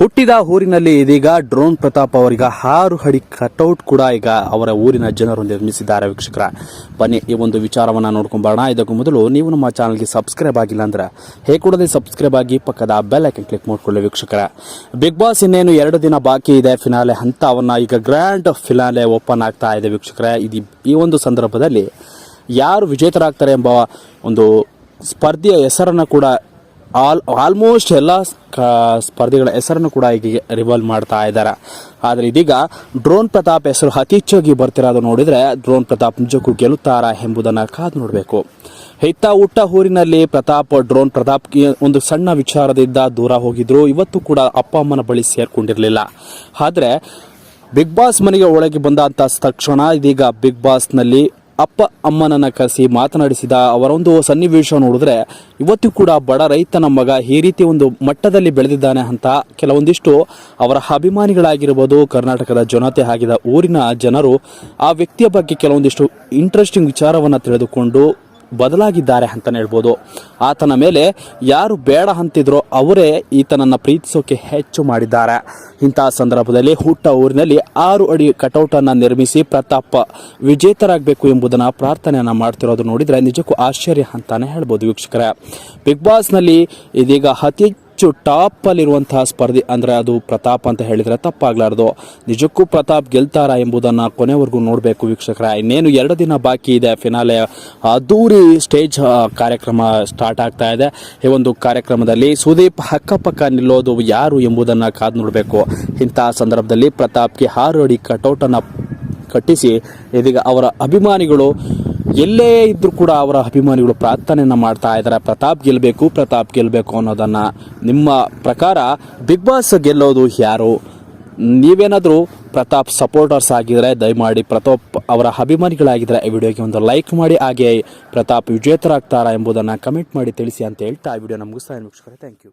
ಹುಟ್ಟಿದ ಊರಿನಲ್ಲಿ ಇದೀಗ ಡ್ರೋನ್ ಪ್ರತಾಪ್ ಅವರಿಗೆ ಆರು ಅಡಿ ಕಟೌಟ್ ಕೂಡ ಈಗ ಅವರ ಊರಿನ ಜನರು ನಿರ್ಮಿಸಿದ್ದಾರೆ ವೀಕ್ಷಕರ. ಬನ್ನಿ, ಈ ಒಂದು ವಿಚಾರವನ್ನ ನೋಡ್ಕೊಂಬರೋಣ ಇದಕ್ಕೂ ಮೊದಲು ನೀವು ನಮ್ಮ ಚಾನಲ್ಗೆ ಸಬ್ಸ್ಕ್ರೈಬ್ ಆಗಿಲ್ಲ ಅಂದ್ರೆ ಹೇಗೆ ಕೂಡಲೇ ಸಬ್ಸ್ಕ್ರೈಬ್ ಆಗಿ ಪಕ್ಕದ ಬೆಲ್ ಐಕನ್ ಕ್ಲಿಕ್ ಮಾಡ್ಕೊಳ್ಳಿ ವೀಕ್ಷಕರ. ಬಿಗ್ ಬಾಸ್ ಇನ್ನೇನು ಎರಡು ದಿನ ಬಾಕಿ ಇದೆ ಫಿನಾಲೆ. ಹಂತವನ್ನ ಈಗ ಗ್ರ್ಯಾಂಡ್ ಫಿನಾಲೆ ಓಪನ್ ಆಗ್ತಾ ಇದೆ ವೀಕ್ಷಕರ. ಇದು ಈ ಒಂದು ಸಂದರ್ಭದಲ್ಲಿ ಯಾರು ವಿಜೇತರಾಗ್ತಾರೆ ಎಂಬ ಒಂದು ಸ್ಪರ್ಧೆಯ ಹೆಸರನ್ನು ಕೂಡ ಆಲ್ ಆಲ್ಮೋಸ್ಟ್ ಎಲ್ಲ ಸ್ಪರ್ಧಿಗಳ ಹೆಸರನ್ನು ಕೂಡ ಈಗ ರಿವಾಲ್ವ್ ಮಾಡ್ತಾ ಇದ್ದಾರೆ. ಆದರೆ ಇದೀಗ ಡ್ರೋನ್ ಪ್ರತಾಪ್ ಹೆಸರು ಅತಿ ಹೆಚ್ಚಾಗಿ ಬರ್ತಿರೋದು ನೋಡಿದರೆ ಡ್ರೋನ್ ಪ್ರತಾಪ್ ನಿಜಕ್ಕೂ ಗೆಲ್ಲುತ್ತಾರಾ ಎಂಬುದನ್ನು ಕಾದು ನೋಡಬೇಕು. ಹೆತ್ತ ಹುಟ್ಟ ಊರಿನಲ್ಲಿ ಪ್ರತಾಪ್, ಡ್ರೋನ್ ಪ್ರತಾಪ್ ಒಂದು ಸಣ್ಣ ವಿಚಾರದಿಂದ ದೂರ ಹೋಗಿದ್ರು. ಇವತ್ತು ಕೂಡ ಅಪ್ಪ ಅಮ್ಮನ ಬಳಿ ಸೇರಿಕೊಂಡಿರಲಿಲ್ಲ. ಆದರೆ ಬಿಗ್ ಬಾಸ್ ಮನೆಗೆ ಒಳಗೆ ಬಂದಂತ ತಕ್ಷಣ ಇದೀಗ ಬಿಗ್ ಬಾಸ್ನಲ್ಲಿ ಅಪ್ಪ ಅಮ್ಮನನ್ನ ಕರೆಸಿ ಮಾತನಾಡಿಸಿದ ಅವರೊಂದು ಸನ್ನಿವೇಶ ನೋಡಿದ್ರೆ ಇವತ್ತು ಕೂಡ ಬಡ ರೈತನ ಮಗ ಈ ರೀತಿ ಒಂದು ಮಟ್ಟದಲ್ಲಿ ಬೆಳೆದಿದ್ದಾನೆ ಅಂತ ಕೆಲವೊಂದಿಷ್ಟು ಅವರ ಅಭಿಮಾನಿಗಳಾಗಿರ್ಬೋದು ಕರ್ನಾಟಕದ ಜನತೆ ಆಗಿದ ಊರಿನ ಜನರು ಆ ವ್ಯಕ್ತಿಯ ಬಗ್ಗೆ ಕೆಲವೊಂದಿಷ್ಟು ಇಂಟ್ರೆಸ್ಟಿಂಗ್ ವಿಚಾರವನ್ನು ತಿಳಿದುಕೊಂಡು ಬದಲಾಗಿದ್ದಾರೆ ಅಂತ ಹೇಳ್ಬೋದು. ಆತನ ಮೇಲೆ ಯಾರು ಬೇಡ ಅಂತಿದ್ರೋ ಅವರೇ ಈತನನ್ನು ಪ್ರೀತಿಸೋಕೆ ಹೆಚ್ಚು ಮಾಡಿದ್ದಾರೆ. ಇಂತಹ ಸಂದರ್ಭದಲ್ಲಿ ಹುಟ್ಟ ಊರಿನಲ್ಲಿ ಆರು ಅಡಿ ಕಟೌಟನ್ನು ನಿರ್ಮಿಸಿ ಪ್ರತಾಪ್ ವಿಜೇತರಾಗಬೇಕು ಎಂಬುದನ್ನು ಪ್ರಾರ್ಥನೆಯನ್ನು ಮಾಡ್ತಿರೋದು ನೋಡಿದರೆ ನಿಜಕ್ಕೂ ಆಶ್ಚರ್ಯ ಅಂತಾನೆ ಹೇಳ್ಬೋದು ವೀಕ್ಷಕರೇ. ಬಿಗ್ ಬಾಸ್ನಲ್ಲಿ ಇದೀಗ ಅತಿ ಹೆಚ್ಚು ಟಾಪ್ ಅಲ್ಲಿರುವಂತಹ ಸ್ಪರ್ಧೆ ಅಂದ್ರೆ ಅದು ಪ್ರತಾಪ್ ಅಂತ ಹೇಳಿದ್ರೆ ತಪ್ಪಾಗ್ಲಾರ್ದು. ನಿಜಕ್ಕೂ ಪ್ರತಾಪ್ ಗೆಲ್ತಾರಾ ಎಂಬುದನ್ನ ಕೊನೆವರೆಗೂ ನೋಡಬೇಕು ವೀಕ್ಷಕರ. ಇನ್ನೇನು ಎರಡು ದಿನ ಬಾಕಿ ಇದೆ ಫಿನಾಲೆ. ಅದ್ದೂರಿ ಸ್ಟೇಜ್ ಕಾರ್ಯಕ್ರಮ ಸ್ಟಾರ್ಟ್ ಆಗ್ತಾ ಇದೆ. ಈ ಒಂದು ಕಾರ್ಯಕ್ರಮದಲ್ಲಿ ಸುದೀಪ್ ಅಕ್ಕಪಕ್ಕ ನಿಲ್ಲೋದು ಯಾರು ಎಂಬುದನ್ನ ಕಾದು ನೋಡಬೇಕು. ಇಂತಹ ಸಂದರ್ಭದಲ್ಲಿ ಪ್ರತಾಪ್ಗೆ ಆರು ಅಡಿ ಕಟೌಟನ್ನು ಕಟ್ಟಿಸಿ ಇದೀಗ ಅವರ ಅಭಿಮಾನಿಗಳು ಎಲ್ಲೇ ಇದ್ದರೂ ಕೂಡ ಅವರ ಅಭಿಮಾನಿಗಳು ಪ್ರಾರ್ಥನೆಯನ್ನು ಮಾಡ್ತಾ ಇದ್ದಾರೆ. ಪ್ರತಾಪ್ ಗೆಲ್ಲಬೇಕು ಪ್ರತಾಪ್ ಗೆಲ್ಲಬೇಕು ಅನ್ನೋದನ್ನು ನಿಮ್ಮ ಪ್ರಕಾರ ಬಿಗ್ ಬಾಸ್ ಗೆಲ್ಲೋದು ಯಾರು? ನೀವೇನಾದರೂ ಪ್ರತಾಪ್ ಸಪೋರ್ಟರ್ಸ್ ಆಗಿದ್ರೆ ದಯಮಾಡಿ ಪ್ರತಾಪ್ ಅವರ ಅಭಿಮಾನಿಗಳಾಗಿದ್ದರೆ ಈ ವಿಡಿಯೋಗೆ ಒಂದು ಲೈಕ್ ಮಾಡಿ ಹಾಗೆ ಪ್ರತಾಪ್ ವಿಜೇತರಾಗ್ತಾರಾ ಎಂಬುದನ್ನು ಕಮೆಂಟ್ ಮಾಡಿ ತಿಳಿಸಿ ಅಂತ ಹೇಳ್ತಾ ಈ ವಿಡಿಯೋ ನಮಗೂ ಸಹ ವೀಕ್ಷಕರೇ. Thank you